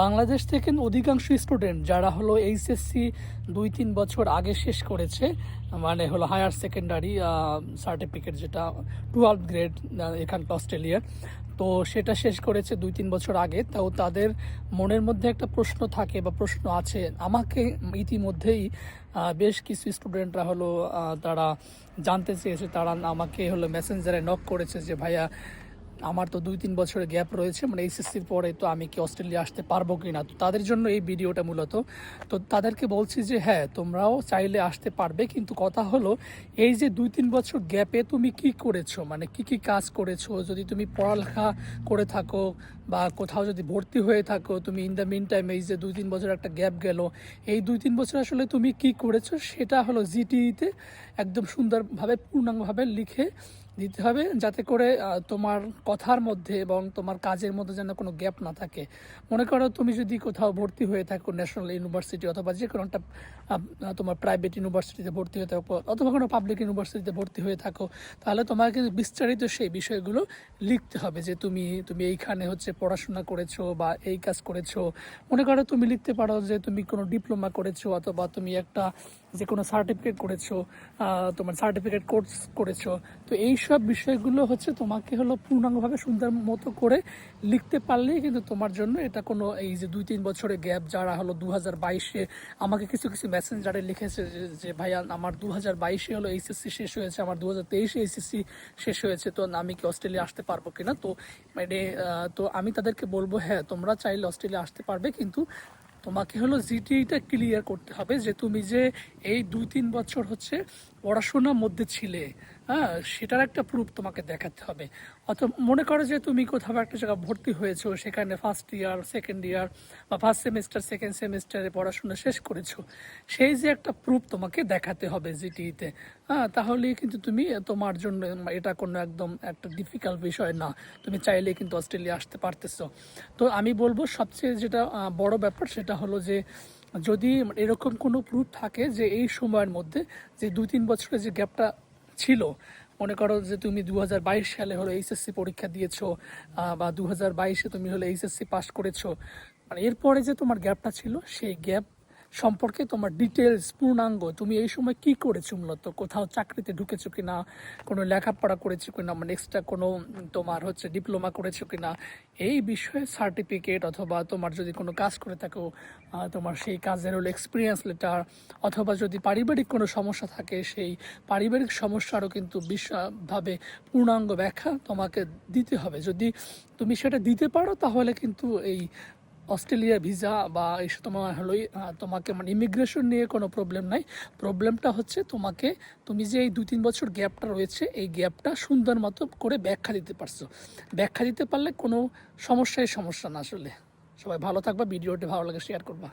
বাংলাদেশ থেকে অধিকাংশ স্টুডেন্ট যারা হলো এইচএসসি দুই তিন বছর আগে শেষ করেছে মানে হলো হায়ার সেকেন্ডারি সার্টিফিকেট যেটা টুয়েলভ গ্রেড এখানটা অস্ট্রেলিয়ার তো সেটা শেষ করেছে দুই তিন বছর আগে। তাও তাদের মনের মধ্যে একটা প্রশ্ন থাকে বা প্রশ্ন আছে। আমাকে ইতিমধ্যেই বেশ কিছু স্টুডেন্টরা হলো তারা জানতে চেয়েছে, তারা আমাকে হলো মেসেঞ্জারে নক করেছে যে, ভাইয়া আমার তো দুই তিন বছরের গ্যাপ রয়েছে মানে এইচএসসির পরে তো আমি কি অস্ট্রেলিয়া আসতে পারব কি না তো তাদের জন্য এই ভিডিওটা মূলত। তো তাদেরকে বলছি যে হ্যাঁ তোমরাও চাইলে আসতে পারবে, কিন্তু কথা হলো, এই যে দুই তিন বছর গ্যাপে তুমি কি করেছ? মানে কি কি কাজ করেছ? যদি তুমি পড়ালেখা করে থাকো বা কোথাও যদি ভর্তি হয়ে থাকো, তুমি ইন দ্য মিন টাইম এই যে দুই তিন বছর একটা গ্যাপ গেল, এই দুই তিন বছর আসলে তুমি কি করেছ? সেটা হলো জিটিইতে একদম সুন্দরভাবে, পূর্ণাঙ্গভাবে লিখে দিতে হবে যাতে করে তোমার কথার মধ্যে এবং তোমার কাজের মধ্যে যেন কোনো গ্যাপ না থাকে। মনে করো তুমি যদি কোথাও ভর্তি হয়ে থাকো ন্যাশনাল ইউনিভার্সিটি অথবা যে কোনো একটা তোমার প্রাইভেট ইউনিভার্সিটিতে ভর্তি হয়ে থাকো অথবা কোনো পাবলিক ইউনিভার্সিটিতে ভর্তি হয়ে থাকো, তাহলে তোমাকে কিন্তু বিস্তারিত সেই বিষয়গুলো লিখতে হবে যে তুমি তুমি এইখানে হচ্ছে পড়াশোনা করেছ বা এই কাজ করেছ। মনে করো তুমি লিখতে পারো যে তুমি কোনো ডিপ্লোমা করেছ অথবা তুমি একটা যে কোনো সার্টিফিকেট করেছ তোমার সার্টিফিকেট কোর্স করেছ, তো এই সব বিষয়গুলো হচ্ছে তোমাকে হলো পূর্ণাঙ্গভাবে সুন্দর মতো করে লিখতে পারলেই কিন্তু তোমার জন্য এটা কোনো এই যে দুই তিন বছরের গ্যাপ যারা হলো দু হাজার বাইশে আমাকে কিছু কিছু মেসেঞ্জারে লিখেছে যে- ভাইয়া আমার দু হাজার বাইশে হলো এইচএসসি শেষ হয়েছে, আমার দু হাজার তেইশে এইচএসসি শেষ হয়েছে, তো আমি কি অস্ট্রেলিয়া আসতে পারব কিনা? তো মানে তো আমি তাদেরকে বলব হ্যাঁ তোমরা চাইলে অস্ট্রেলিয়া আসতে পারবে, কিন্তু তোমাকে হলো জিটিটা ক্লিয়ার করতে হবে যে তুমি যে এই দুই তিন বছর হচ্ছে পড়াশোনার মধ্যে ছিলে। হ্যাঁ সেটার একটা প্রুফ তোমাকে দেখাতে হবে। অথবা মনে করো যে তুমি কোথাও একটা জায়গায় ভর্তি হয়েছো, সেখানে ফার্স্ট ইয়ার সেকেন্ড ইয়ার বা ফার্স্ট সেমিস্টার সেকেন্ড সেমিস্টারে পড়াশোনা শেষ করেছ, সেই যে একটা প্রুফ তোমাকে দেখাতে হবে জিটিইতে হ্যাঁ তাহলেই কিন্তু তুমি তোমার জন্য এটা কোনো একদম একটা ডিফিকাল্ট বিষয় না। তুমি চাইলে কিন্তু অস্ট্রেলিয়া আসতে পারতেছো। তো আমি বলব সবচেয়ে যেটা বড় ব্যাপার সেটা হলো যে যদি এরকম কোনো প্রুফ থাকে যে এই সময়ের মধ্যে যে দুই তিন বছরের যে গ্যাপটা ছিল। মনে করো যে তুমি দু হাজার বাইশ সালে হলো এইচএসসি পরীক্ষা দিয়েছ বা দু বাইশে তুমি হলো এইচএসসি পাস করেছ। মানে এরপরে যে তোমার গ্যাপটা ছিল, সেই গ্যাপ সম্পর্কে তোমার ডিটেলস পূর্ণাঙ্গ, তুমি এই সময় কি করেছ মূলত? কোথাও চাকরিতে ঢুকেছো কিনা? কোনো লেখাপড়া করেছ কিনা? মানে এক্সট্রা কোনো তোমার হচ্ছে ডিপ্লোমা করেছ কিনা? এই বিষয়ে সার্টিফিকেট অথবা তোমার যদি কোনো কাজ করে থাকো তোমার সেই কাজের হলো এক্সপিরিয়েন্স লেটার অথবা যদি পারিবারিক কোনো সমস্যা থাকে, সেই পারিবারিক সমস্যারও কিন্তু বিশভাবে পূর্ণাঙ্গ ব্যাখ্যা তোমাকে দিতে হবে। যদি তুমি সেটা দিতে পারো, তাহলে কিন্তু এই অস্ট্রেলিয়া ভিসা বা এই তোমার হলোই তোমাকে মানে ইমিগ্রেশন নিয়ে কোনো প্রবলেম নাই। প্রবলেমটা হচ্ছে তোমাকে, তুমি যে এই দু তিন বছর গ্যাপটা রয়েছে, এই গ্যাপটা সুন্দর মতো করে ব্যাখ্যা দিতে পারছ। ব্যাখ্যা দিতে পারলে কোনো সমস্যায় সমস্যা না আসলে। সবাই ভালো থাকবা, ভিডিওটি ভালো লাগে শেয়ার করবা।